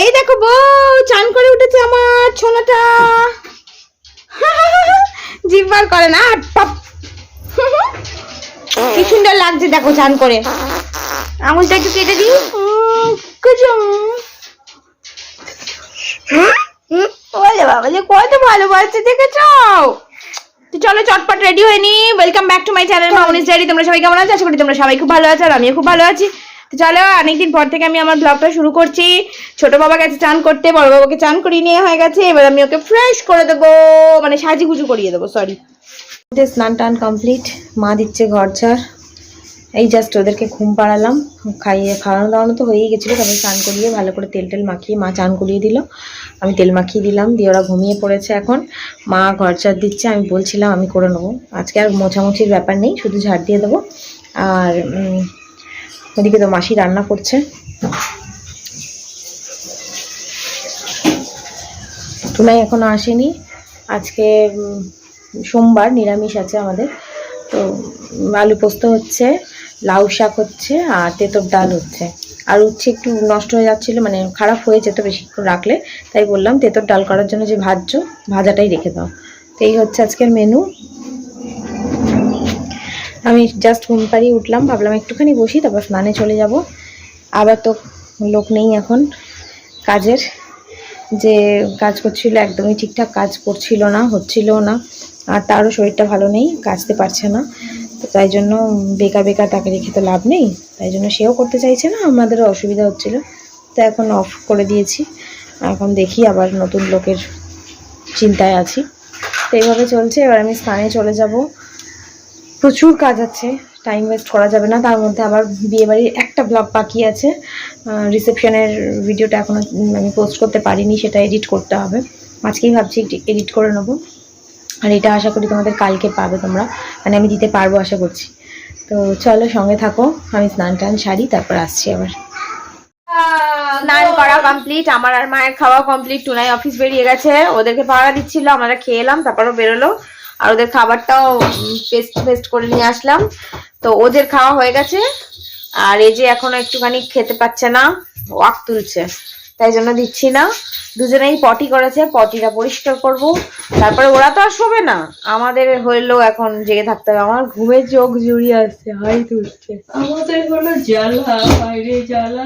এই দেখো বউ চান করে উঠেছে আমার ছোনাটা জিব্বার করে না টপ কি সুন্দর লাগছে দেখো চান করে। আঙুলটা একটু কেটে দিই। কুচুম। বাবা যে কত ভালোবাসছে দেখেছ? তো চলো চটপট রেডি হয়ে নি। Welcome back to my channel Mamoni's diary তোমরা সবাই কেমন আছো? আশা করি তোমরা সবাই খুব ভালো আছো আর আমিও খুব ভালো আছি। তো চলো, অনেকদিন পর থেকে আমি আমার ব্লগটা শুরু করছি। ছোট বাবা গেছে চান করতে, বড় বাবাকে চান করিয়ে নিয়ে হয়ে গেছে। এবার আমি ওকে ফ্রেশ করে দেবো মানে সাজিগুজু করিয়ে দেবো সরি স্নান টান কমপ্লিট মা দিচ্ছে ঘর ঝাড়। এই জাস্ট ওদেরকে ঘুম পাড়ালাম। খাইয়ে, খাওয়ানো দাওয়ানো তো হয়েই গেছিল। তারপরে চান করিয়ে ভালো করে তেল টেল মাখিয়ে মা চান করিয়ে দিল। আমি তেল মাখিয়ে দিলাম, দিয়ে ওরা ঘুমিয়ে পড়েছে এখন। মা ঘর ঝাড় দিচ্ছে, আমি বলছিলাম আমি করে নেব। আজকে আর মোছামুছির ব্যাপার নেই, শুধু ঝাড় দিয়ে দেবো। আর ওদিকে তো মাসি রান্না করছে। টুনাই এখনও আসেনি। আজকে সোমবার নিরামিষ আছে আমাদের। তো আলু পোস্ত হচ্ছে, লাউ শাক হচ্ছে, আর তেঁতর ডাল হচ্ছে। আর উচ্ছে একটু নষ্ট হয়ে যাচ্ছিল মানে খারাপ হয়ে যেত বেশিক্ষণ রাখলে। তাই বললাম, তেঁতর ডাল করার জন্য যে ভাজছো, ভাজাটাই রেখে দাও। তো এই হচ্ছে আজকের মেনু আমি জাস্ট ঘুম পাড়িয়ে উঠলাম, ভাবলাম একটুখানি বসি, তারপর স্নানে চলে যাব। আবার তো লোক নেই এখন কাজের। যে কাজ করছিল একদমই ঠিকঠাক কাজ করছিল না, হচ্ছিল না। আর তারও শরীরটা ভালো নেই, কাজতে পারছে না। তো তাই জন্য বেকার বেকার তাকে রেখে তো লাভ নেই। তাই জন্য সেও করতে চাইছে না, আমাদেরও অসুবিধা হচ্ছিল। তো এখন অফ করে দিয়েছি। এখন দেখি আবার নতুন লোকের চিন্তায় আছি। তো এইভাবে চলছে, এবার আমি স্থানে চলে যাব। প্রচুর কাজ আছে টাইম ওয়েস্ট করা যাবে না, তার মধ্যে আবার বিয়েবাড়ির একটা ব্লগ বাকি আছে রিসেপশনের ভিডিওটা এখনও আমি পোস্ট করতে পারিনি, সেটা এডিট করতে হবে, আজকেই ভাবছি এডিট করে নেব, আর এটা আশা করি তোমাদের কালকে পাবে তোমরা মানে আমি দিতে পারব আশা করছি, তো চলো সঙ্গে থাকো, আমি স্নান টান সারি, তারপর আসছি আবার। স্নান করা কমপ্লিট আমার আর মায়ের খাওয়া কমপ্লিট টুনাই অফিস বেরিয়ে গেছে, ওদেরকে পাড়া দিচ্ছিল, আমরা খেয়ে এলাম, তারপরও বেরোলো আর ওদের খাবারটাও পেস্ট পেস্ট করে নিয়ে আসলাম। তো ওদের খাওয়া হয়ে গেছে। আর এই যে এখনও একটুখানি খেতে পাচ্ছে না ওয়াক তুলছে। তাই জন্য দিচ্ছি না। দুজনেই পটি করেছে পটিটা পরিষ্কার করব। তারপরে ওরা তো আর শোবে না। আমাদের হইল এখন জেগে থাকতে হবে। আমার ঘুমের চোখ জুড়িয়ে আসছে হাই তুলছে। আমাদের হলো জ্বালা বাইরে জ্বালা।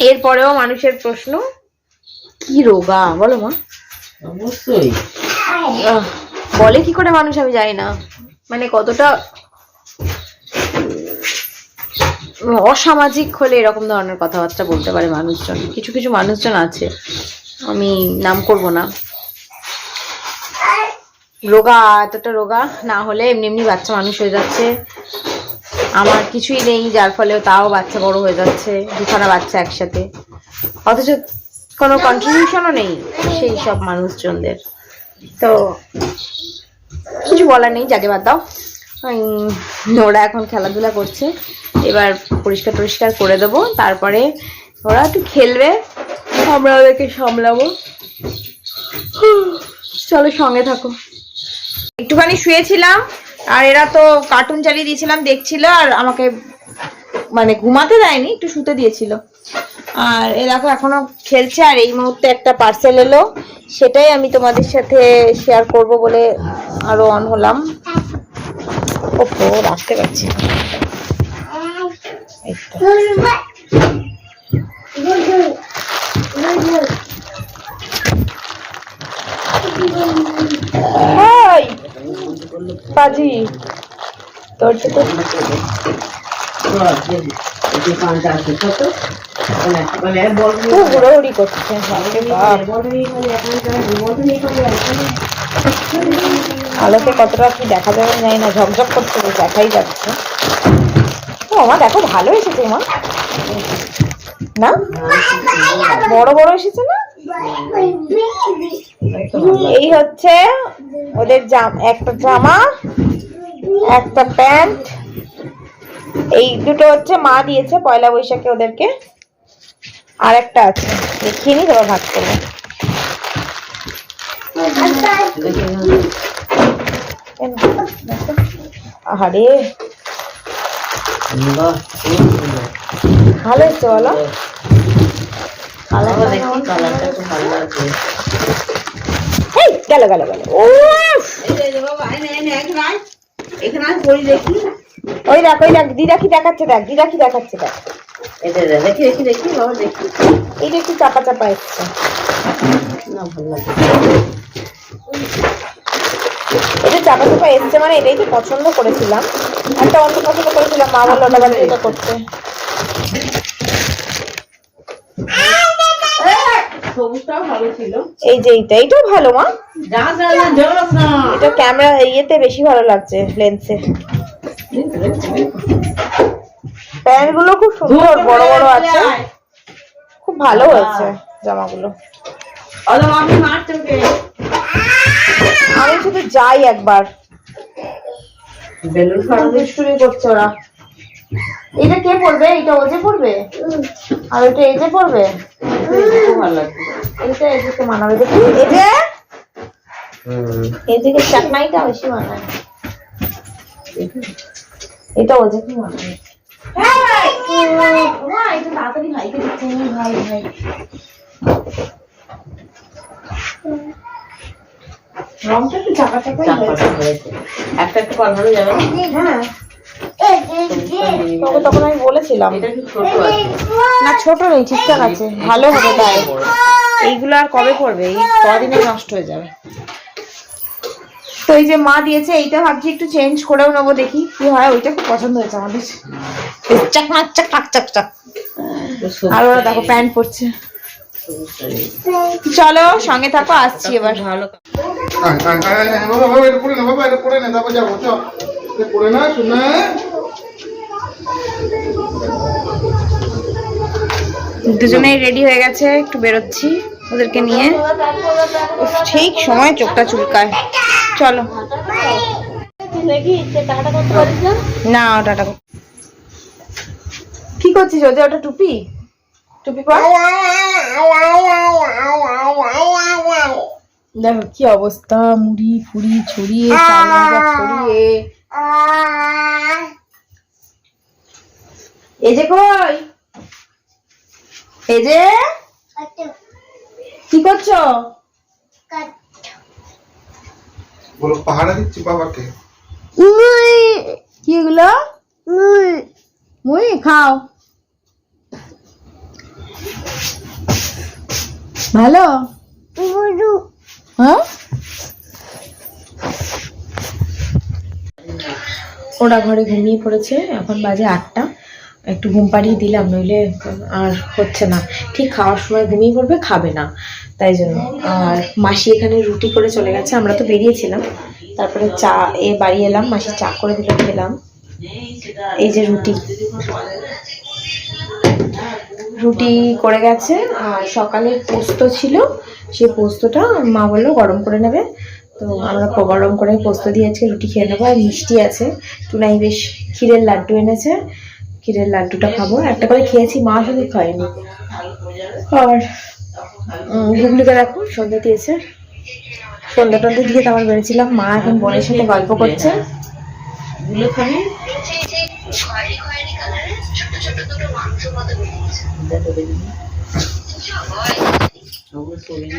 এরপরেও মানুষের প্রশ্ন কি রোগা? বলো মা। অবশ্যই। বলে কি করে মানুষ আমি জানি না। মানে কতটা অসামাজিক হলে এরকম ধরনের কথাবার্তা বলতে পারে মানুষজন। কিছু কিছু মানুষজন আছে, আমি নাম করব না। রোগা, এতটা রোগা না হলে এমনি এমনি বাচ্চা মানুষ হয়ে যাচ্ছে। আমার কিছুই নেই, যার ফলে তাও বাচ্চা বড় হয়ে যাচ্ছে, দুখানা বাচ্চা একসাথে। অথচ কোনো কন্ট্রিবিউশনও নেই সেই সব মানুষজনদের। তো কিছু বলার নেই, যাকে বাদ দাও। ওরা এখন খেলাধুলা করছে। এবার পরিষ্কার টরিষ্কার করে দেবো। তারপরে ওরা একটু খেলবে। আমরা ওদেরকে সামলাবো। চলো সঙ্গে থাকো। একটুখানি শুয়েছিলাম, আর এরা তো কার্টুন চালিয়ে দিয়েছিলাম, দেখছিল, আর আমাকে মানে ঘুমাতে দেয়নি, একটু শুতে দিয়েছিল। আর এ দেখো, এখনও খেলছে, আর এই মুহূর্তে একটা পার্সেল এলো। সেটাই আমি তোমাদের সাথে শেয়ার করব বলে আরও অন হলাম। ওপো, রাখতে পারছি পাজি, তোর হুড়োহুড়ি করছে কতটা কি দেখা যাবে জানি না, ঝকঝক করছে দেখাই যাচ্ছে। ও, মা, দেখো, ভালো এসেছে, মা। না? বড় বড় এসেছে না? এই হচ্ছে ওদের জাম, একটা জামা, একটা প্যান্ট। এই দুটো হচ্ছে মা দিয়েছে, পয়লা বৈশাখে ওদেরকে। আর একটা আছে। দেখিয়ে নি তোরা ভাগ করব আহারে। ভালো হচ্ছে বলো। গেল গেল গেল। উফ! এখানে আমি পড়ি দেখি। ওই দেখ ওই দেখ দিদা কি দেখাচ্ছে দেখ দিদা কি দেখাচ্ছে দেখ। এটা দেখি দেখি দেখি বাবা দেখি। এইটা একটু চাপা চাপা এসছে। না ভালো লাগছে এটা চাপা চাপা এসছে মানে এটাই তো পছন্দ করেছিলাম। একটা অন্য পছন্দ করেছিলাম মা বলল ওটা এটা করতে। এই যে এইটা এইটাও ভালো মা। এটা ক্যামেরা ইয়েতে বেশি ভালো লাগছে লেন্সে। প্যান্টগুলো খুব সুন্দর বড় বড় আছে। খুব ভালো হয়েছে জামাগুলো। আমি শুধু যাই একবার। দুষ্টুমি করছে ওরা। এটা কে পড়বে এটা ওজে পড়বে আর এজে পড়বে এটা এজেকে মানাবে। দেখি এজে এদিকে বেশি মানায়। এটা। ওজেকে মানাবে না এটা তাড়াতাড়ি ভাইকে দিচ্ছে ভাই ভাই। রংটা একটু চাপা চাপাই হয়েছে। একটা একটু পাল্টানো যাবে। হ্যাঁ। তোকে তখন আমি বলেছিলাম। ছোট না ছোট নেই ঠিকঠাক আছে। ভালো হবে তাই। এইগুলো আর কবে পড়বে এই কদিনে নষ্ট হয়ে যাবে। তো এই যে মা দিয়েছে এইটা ভাবছি একটু চেঞ্জ করেও নেব দেখি। কি হয় ওইটা খুব পছন্দ হয়েছে আমাদের। চাক চাক চাক চাক চাক চাক। আর ওরা দেখো প্যান্ট পরছে। চলো সঙ্গে থাকো আসছি এবার। ভালো পড়ে না, শোনা। দুজনেই রেডি হয়ে গেছে একটু বেরোচ্ছি ওদেরকে নিয়ে। ঠিক সময় চোখটা চুলকায়। চলো। না? ওটা কি করছিস ওদের ওটা টুপি? টুপি পর? দেখো কি অবস্থা মুড়ি ফুড়ি ছড়িয়ে ছড়িয়ে। এই যে কই? এই যে? কি করছ? বলো, পাহাড়ে দিচ্ছি বাবাকে। কি এগুলো? মুই খাও। ভালো? হ্যাঁ? ওরা ঘরে ঘুমিয়ে পড়েছে এখন বাজে আটটা। একটু ঘুম পাড়িয়ে দিলাম নইলে আর হচ্ছে না। ঠিক খাওয়ার সময় ঘুমিয়ে পড়বে খাবে না। তাই জন্য। আর মাসি এখানে রুটি করে চলে গেছে আমরা তো বেরিয়েছিলাম। তারপরে চা এ বাড়ি এলাম মাসি চা করে দিল খেলাম। এই যে রুটি। রুটি করে গেছে আর সকালের পোস্ত ছিল সেই পোস্তটা মা বলল গরম করে নেবে। তো আমরা গরম করে পোস্ত দিয়ে আজকে রুটি খেয়ে নেব আর মিষ্টি আছে। টুনাই বেশ ক্ষীরের লাড্ডু এনেছে ক্ষীরের লাড্ডুটা খাব। একটা করে খেয়েছি মা শুধু খায়নি। আর উম, গুগলিকে দেখো সন্ধ্যা দিয়েছে। সন্ধ্যা টন্ধে দিয়ে তারপর বেড়েছিলাম মা এখন বোনের সাথে গল্প করছে। গুলো খাবি দেখো দেখি সবুজ সবুজ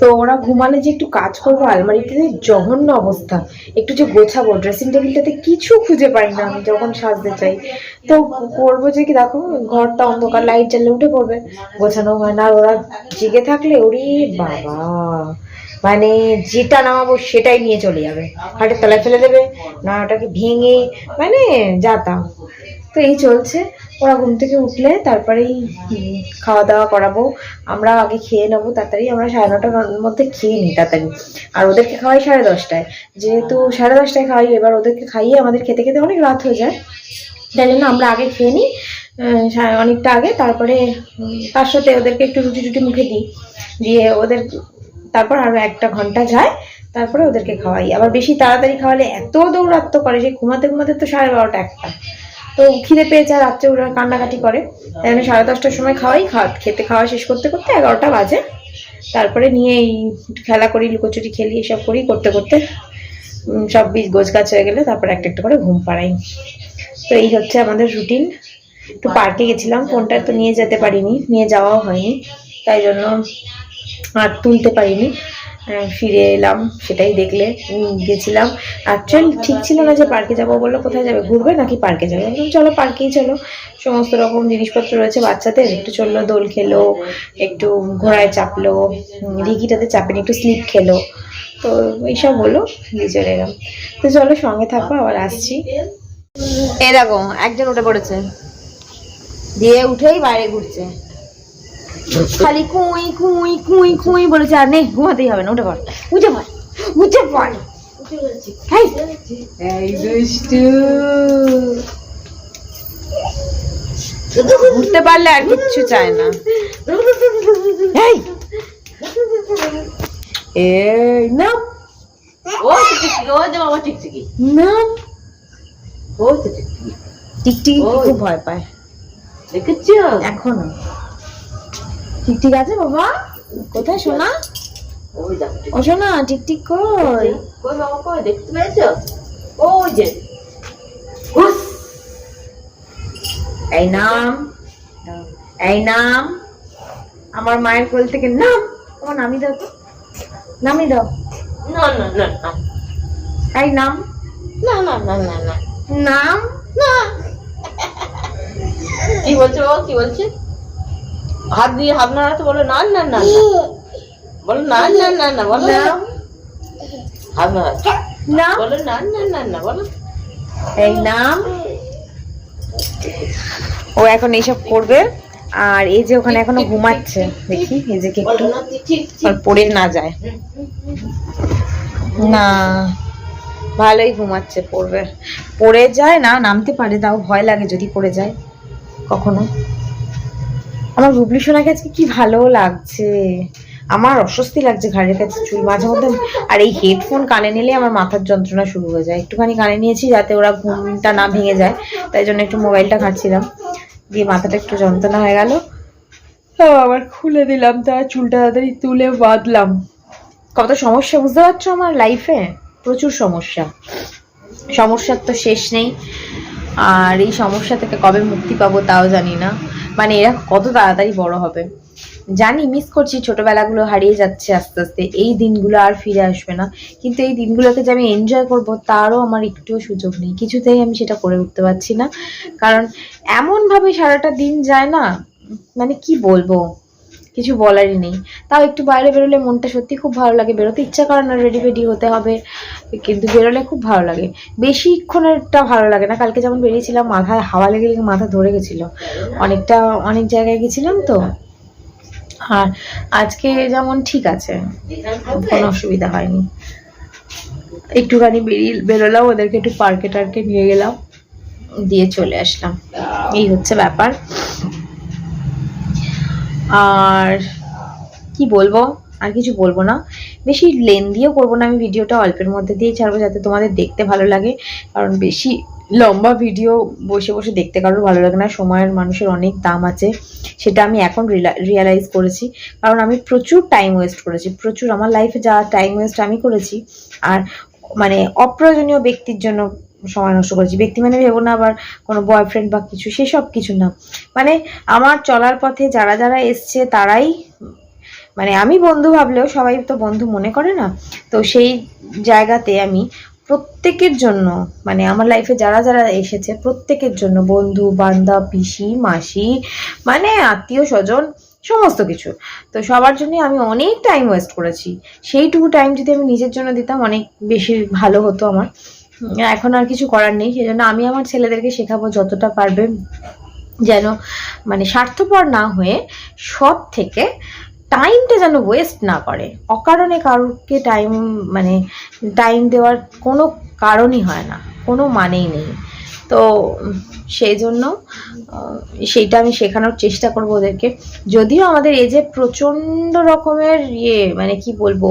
তো ওরা ঘুমালে যে একটু কাজ করব, আলমারিতে জঘন্য অবস্থা। একটু যে গোছাবো ড্রেসিং টেবিলটাতে কিছু খুঁজে পাই না আমি যখন সাজতে চাই। তো করব যে কি, দেখো, ঘরটা অন্ধকার লাইট জ্বালে উঠে পড়বে। গোছানো হয় না আর ওরা জেগে থাকলে, ওরে বাবা! মানে যেটা নামাবো সেটাই নিয়ে চলে যাবে। হাটের তলায় ফেলে দেবে, না ওটাকে ভেঙে মানে যাতা তো এই চলছে। ওরা ঘুম থেকে উঠলে তারপরেই খাওয়া দাওয়া করাবো। আমরা আগে খেয়ে নেব, তাড়াতাড়ি। আমরা সাড়ে নটার মধ্যে খেয়ে নিই তাড়াতাড়ি। আর ওদেরকে খাওয়াই সাড়ে দশটায়। যেহেতু সাড়ে দশটায় খাওয়াই, এবার ওদেরকে খাইয়ে আমাদের খেতে খেতে অনেক রাত হয়ে যায়। তাই জন্য আমরা আগে খেয়ে নিই অনেকটা আগে। তারপরে তার সাথে ওদেরকে একটু রুটি টুটি মুখে দিই। দিয়ে ওদের তারপর আরও একটা ঘণ্টা যায়, তারপরে ওদেরকে খাওয়াই। আবার বেশি তাড়াতাড়ি খাওয়ালে এত দৌড়াত্ম করে সেই ঘুমাতে ঘুমাতে তো সাড়ে বারোটা একটা। তো খিদে পেয়ে আর রাত্রে ওরা কান্নাকাটি করে। তাই জন্য সাড়ে দশটার সময় খাওয়াই, খাওয়া খেতে খাওয়া শেষ করতে করতে এগারোটা বাজে। তারপরে নিয়ে এই খেলা করি, লুকোচুরি খেলি, এসব করি। করতে করতে সব বীজ গোছ গাছ হয়ে গেলে তারপরে একটা একটা করে ঘুম পাড়াই। তো এই হচ্ছে আমাদের রুটিন একটু পার্কে গেছিলাম ফোনটা তো নিয়ে যেতে পারিনি, নিয়ে যাওয়াও হয়নি। তাই জন্য আর তুলতে পারিনি। ফিরে এলাম সেটাই দেখলে গেছিলাম। অ্যাকচুয়ালি ঠিক ছিল না যে পার্কে যাব বলল কোথায় যাবে ঘুরবে নাকি পার্কে যাবে? বললাম, চলো পার্কেই চলো। সমস্ত রকম জিনিসপত্র রয়েছে বাচ্চাদের একটু চলল দোল খেলো একটু ঘোড়ায় চাপলো উম, রিকিটাতে চাপেনি একটু স্লিপ খেলো। তো এইসব হলো দিয়ে চলে এলাম। তো চলো সঙ্গে থাকো আবার আসছি। এরকম একজন উঠে পড়েছে। দিয়ে উঠেই বাইরে ঘুরছে। খালি কুই কুই কুই কুই বলেছে আর নেই ঘুমাতেই হবে না উঠে পড় উঠে পড় উঠে পড়। এই দুষ্টু। উঠতে পারলে আর কিচ্ছু চায় না। এই এই নাম। ও টিকটিকি ও যে বাবা টিকটিকি। নাম। ও তো টিকটিকি। টিকটিকি খুব ভয় পায়। দেখেছ? এখনও। টিকটিক আছে বাবা? কোথায় দেখো ও শোনা টিকটিক কই? কই বাবা কই? দেখতে পেয়েছ? ওই যে। হুস! এই নাম এই নাম আমার মায়ের কোল থেকে নাম। আমার নামি দাও তো। নামি দাও। না না না এই নাম। না না না না না। নাম? না। কি বলছে ও কি বলছে? হাত দিয়ে হাত নাড়াতে বলো না না না না। বলো না না না না বলো হাত নাড়াতে নাম বলো না না না না বলো এই নাম ও এখন এইসব করবে আর এই যে ওখানে এখনও ঘুমাচ্ছে দেখি এই যে একটু না পড়ে না যায় না ভালোই ঘুমাচ্ছে পড়বে পড়ে যায় না নামতে পারে তাও ভয় লাগে যদি পড়ে যায় কখনো আমার গুবলি সোনাকে আজকে কি ভালো লাগছে? আমার অস্বস্তি লাগছে ঘাড়ের কাছে চুল মাঝে মধ্যে। আর এই হেডফোন কানে নিলে আমার মাথার যন্ত্রণা শুরু হয়ে যায়। একটুখানি কানে নিয়েছি যাতে ওরা ঘুমটা না ভেঙে যায় তাই জন্য একটু মোবাইলটা ঘাঁটছিলাম। দিয়ে মাথাটা একটু যন্ত্রণা হয়ে গেল। তো আবার খুলে দিলাম তা চুলটা তাড়াতাড়ি তুলে বাঁধলাম। কত সমস্যা বুঝতে পারছ আমার লাইফে প্রচুর সমস্যা। সমস্যার তো শেষ নেই। আর এই সমস্যা থেকে কবে মুক্তি পাবো তাও জানি না। মানে এরা কত তাড়াতাড়ি বড় হবে। জানি মিস করছি, ছোটবেলাগুলো হারিয়ে যাচ্ছে আস্তে আস্তে। এই দিনগুলো আর ফিরে আসবে না। কিন্তু এই দিনগুলোকে যে আমি এনজয় করব, তারও আমার একটুও সুযোগ নেই। কিছুতেই আমি সেটা করে উঠতে পারছি না। কারণ এমনভাবে সারাটা দিন যায় না মানে কি বলব? কিছু বলারই নেই। তাও একটু বাইরে বেরোলে মনটা সত্যি খুব ভালো লাগে। বেরোতে ইচ্ছা করে না রেডি ফেডি হতে হবে। কিন্তু বেরোলে খুব ভালো লাগে। বেশিক্ষণেরটা ভালো লাগে না। কালকে যেমন বেরিয়েছিলাম, মাথায় হাওয়া লেগে লেগে মাথা ধরে গেছিল। অনেকটা, অনেক জায়গায় গেছিলাম তো। আর আজকে যেমন ঠিক আছে, কোনো অসুবিধা হয়নি। একটুখানি বেরিয়ে, বেরোলাম, ওদেরকে একটু পার্কে টার্কে নিয়ে গেলাম, দিয়ে চলে আসলাম। এই হচ্ছে ব্যাপার। আর কি বলব? আর কিছু বলব না। বেশি লেন্দিও করব না আমি ভিডিওটা, অল্পের মধ্যে দিয়েই ছাড়বো যাতে তোমাদের দেখতে ভালো লাগে। কারণ বেশি লম্বা ভিডিও বসে বসে দেখতে কারোর ভালো লাগে না। সময়ের, মানুষের অনেক দাম আছে। সেটা আমি এখন রিয়ালাইজ করেছি। কারণ আমি প্রচুর টাইম ওয়েস্ট করেছি। প্রচুর আমার লাইফে যা টাইম ওয়েস্ট আমি করেছি। আর মানে অপ্রয়োজনীয় ব্যক্তির জন্য সময় নষ্ট করেছি। ব্যক্তি মানে ভেবো না আবার কোনো বয়ফ্রেন্ড বা কিছু সেসব কিছু না। মানে আমার চলার পথে যারা যারা এসছে তারাই মানে আমি বন্ধু ভাবলেও সবাই তো বন্ধু মনে করে না। তো সেই জায়গাতে আমি প্রত্যেকের জন্য মানে আমার লাইফে যারা যারা এসেছে প্রত্যেকের জন্য বন্ধু, বান্ধব, পিসি, মাসি মানে আত্মীয় স্বজন, সমস্ত কিছু। তো সবার জন্য আমি অনেক টাইম ওয়েস্ট করেছি। সেইটুকু টাইম যদি আমি নিজের জন্য দিতাম অনেক বেশি ভালো হতো আমার। এখন আর কিছু করার নেই, সেজন্য আমি আমার ছেলেদেরকে শেখাবো যতটা পারবে, যেন মানে স্বার্থপর না হয়ে সৎ থেকে টাইমটা যেন ওয়েস্ট না করে। অকারণে কারোকে টাইম মানে টাইম দেওয়ার কোনো কারণই হয় না, কোনো মানেই নেই। তো সেই জন্য সেইটা আমি শেখানোর চেষ্টা করব ওদেরকে। যদিও আমাদের এজে প্রচণ্ড রকমের ইয়ে মানে কি বলব,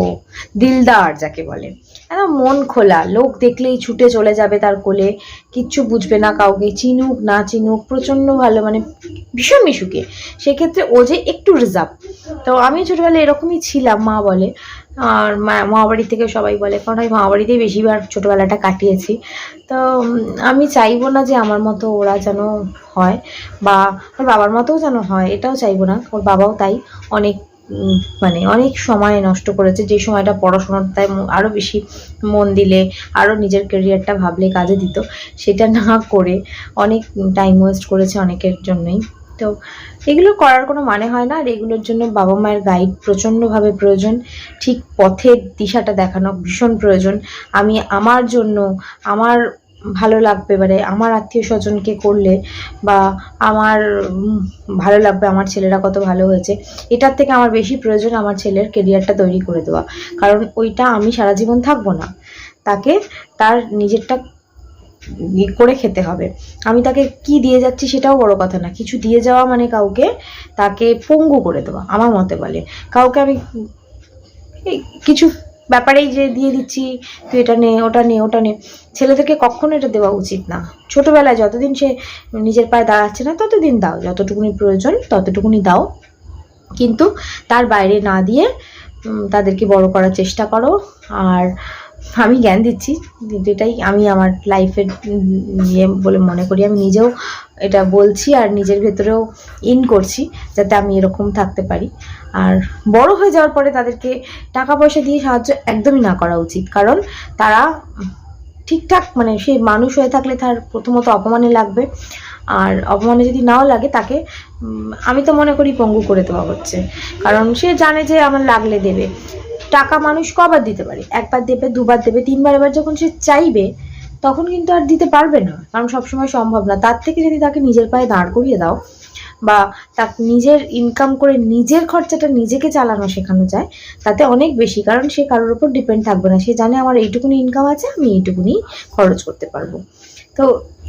দিলদার যাকে বলে, একদম মন খোলা, লোক দেখলেই ছুটে চলে যাবে তার কোলে, কিচ্ছু বুঝবে না কাউকে, চিনুক না চিনুক, প্রচণ্ড ভালো মানে ভীষণ মিশুকে। সেক্ষেত্রে ও যে একটু রিজার্ভ। তো আমি ছোটবেলায় এরকমই ছিলাম, মা বলে। আর মা- মামাবাড়ি থেকে সবাই বলে, কারণ আমি মামাবাড়িতেই বেশিবার ছোটোবেলাটা কাটিয়েছি। তো আমি চাইব না যে আমার মতো ওরা যেন হয়, বা ওর বাবার মতোও যেন হয়, এটাও চাইব না। ওর বাবাও তাই অনেক মানে অনেক সময় নষ্ট করেছে। যে সময়টা পড়াশোনাটায় ম- আরও বেশি মন দিলে আরও নিজের ক্যারিয়ারটা ভাবলে কাজে দিত, সেটা না করে অনেক টাইম ওয়েস্ট করেছে অনেকের জন্যই। তো এগুলো করার কোনো মানে হয় না আর এগুলোর জন্য বাবা মায়ের গাইড প্রচণ্ডভাবে প্রয়োজন। ঠিক পথের দিশাটা দেখানো ভীষণ প্রয়োজন। আমি আমার জন্য, আমার ভালো লাগবে মানে আমার আত্মীয় স্বজনকে করলে বা আমার ভালো লাগবে আমার ছেলেরা কত ভালো হয়েছে, এটার থেকে আমার বেশি প্রয়োজন আমার ছেলের কেরিয়ারটা তৈরি করে দেওয়া। কারণ ওইটা আমি সারা জীবন থাকব না। তাকে তার নিজেরটা করে খেতে হবে। আমি তাকে কি দিয়ে যাচ্ছি সেটাও বড় কথা না। কিছু দিয়ে যাওয়া মানে কাউকে তাকে পঙ্গু করে দেওয়া, আমার মতে বলে। কাউকে আমি কিছু ব্যাপারেই যে দিয়ে দিচ্ছি, তুই এটা নে, ওটা নে ওটা নে। ছেলেদেরকে কখনো এটা দেওয়া উচিত না। ছোটবেলায় যতদিন সে নিজের পায়ে দাঁড়াচ্ছে না, ততদিন দাও। যতটুকুনি প্রয়োজন, ততটুকুনি দাও। কিন্তু তার বাইরে না দিয়ে তাদেরকে বড় করার চেষ্টা করো। আর আমি জ্ঞান দিচ্ছি এটাই আমি আমার লাইফের ইয়ে বলে মনে করি। আমি নিজেও এটা বলছি আর নিজের ভেতরেও ইন করছি যাতে আমি এরকম থাকতে পারি। আর বড় হয়ে যাওয়ার পরে তাদেরকে টাকা পয়সা দিয়ে সাহায্য একদমই না করা উচিত। কারণ তারা ঠিকঠাক মানে সে মানুষ হয়ে থাকলে তার প্রথমত অপমানে লাগবে। আর অপমানে যদি নাও লাগে তাকে আমি তো মনে করি পঙ্গু করে দেওয়া হচ্ছে। কারণ সে জানে যে আমার লাগলে দেবে। টাকা মানুষ কবার দিতে পারে। একবার দেবে, দুবার দেবে, তিনবার এবার যখন সে চাইবে, তখন কিন্তু আর দিতে পারবে না। কারণ সবসময় সম্ভব না। তার থেকে যদি তাকে নিজের পায়ে দাঁড় করিয়ে দাও বা তার নিজের ইনকাম করে নিজের খরচাটা নিজেকে চালানো শেখানো যায়, তাতে অনেক বেশি। কারণ সে কারোর উপর ডিপেন্ড থাকবে না। সে জানে আমার এইটুকুনি ইনকাম আছে, আমি এইটুকুনি খরচ করতে পারব। তো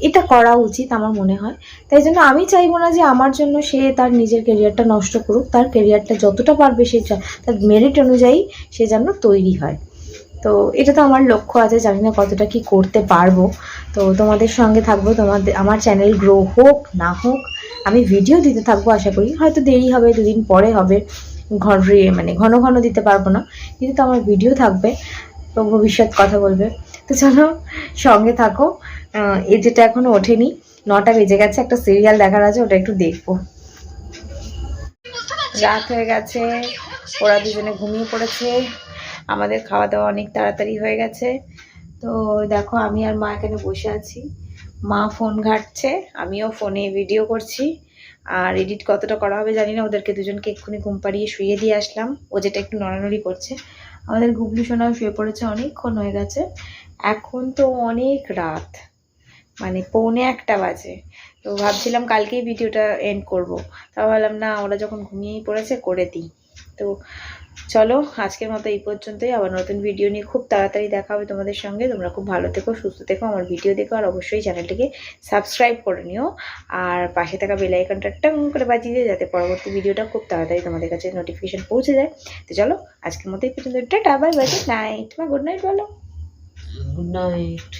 এটা করা উচিত আমার মনে হয়। তাই জন্য আমি চাইব না যে আমার জন্য সে তার নিজের কেরিয়ারটা নষ্ট করুক, তার কেরিয়ারটা যতটা পারবে সে তার মেরিট অনুযায়ী সে যেন তৈরি হয়। তো এটা তো আমার লক্ষ্য আছে, জানি না কতটা কি করতে পারব। তো তোমাদের সঙ্গে থাকব, তোমাদের, আমার চ্যানেল গ্রো হোক, না হোক, আমি ভিডিও দিতে থাকব আশা করি। হয়তো দেরি হবে, দুদিন পরে হবে, ঘর মানে ঘন ঘন দিতে পারব না, কিন্তু তো আমার ভিডিও থাকবে, তো ভবিষ্যৎ কথা বলবে। তো চলো, সঙ্গে থাকো। এই যেটা এখনও ওঠেনি, নটা বেজে গেছে, একটা সিরিয়াল দেখার আছে, ওটা একটু দেখব। রাত হয়ে গেছে, ওরা দুজনে ঘুমিয়ে পড়েছে, আমাদের খাওয়া দাওয়া অনেক তাড়াতাড়ি হয়ে গেছে। তো দেখো, আমি আর মা এখানে বসে আছি। মা ফোন ঘাটছে, আমিও ফোনে ভিডিও করছি। আর এডিট কতটা করা হবে জানি না, ওদেরকে দুজনকে এক্ষুনি ঘুম পাড়িয়ে শুয়ে দিয়ে আসলাম। ও যেটা একটু নড়ানড়ি করছে। আমাদের গুবলু সোনাও শুয়ে পড়েছে, অনেকক্ষণ হয়ে গেছে। এখন তো অনেক রাত। মানে পৌনে একটা বাজে। তো ভাবছিলাম কালকেই ভিডিওটা এন্ড করব। তা ভাবলাম, না, ওরা যখন ঘুমিয়েই পড়েছে, করে দিই। তো চলো, আজকের মতো এই পর্যন্তই। আবার নতুন ভিডিও নিয়ে খুব তাড়াতাড়ি দেখা হবে তোমাদের সঙ্গে। তোমরা খুব ভালো থেকো, সুস্থ থেকো, আমার ভিডিও দেখো, আর অবশ্যই চ্যানেলটিকে সাবস্ক্রাইব করে নিও। আর পাশে থাকা বেল আইকনটা টং করে বাজিয়ে দিও, যাতে পরবর্তী ভিডিওটা খুব তাড়াতাড়ি তোমাদের কাছে নোটিফিকেশন পৌঁছে যায়। তো চলো, আজকের মতো এই পর্যন্ত। টাটা বাই বাই নাইট মা গুড নাইট বলো। Good night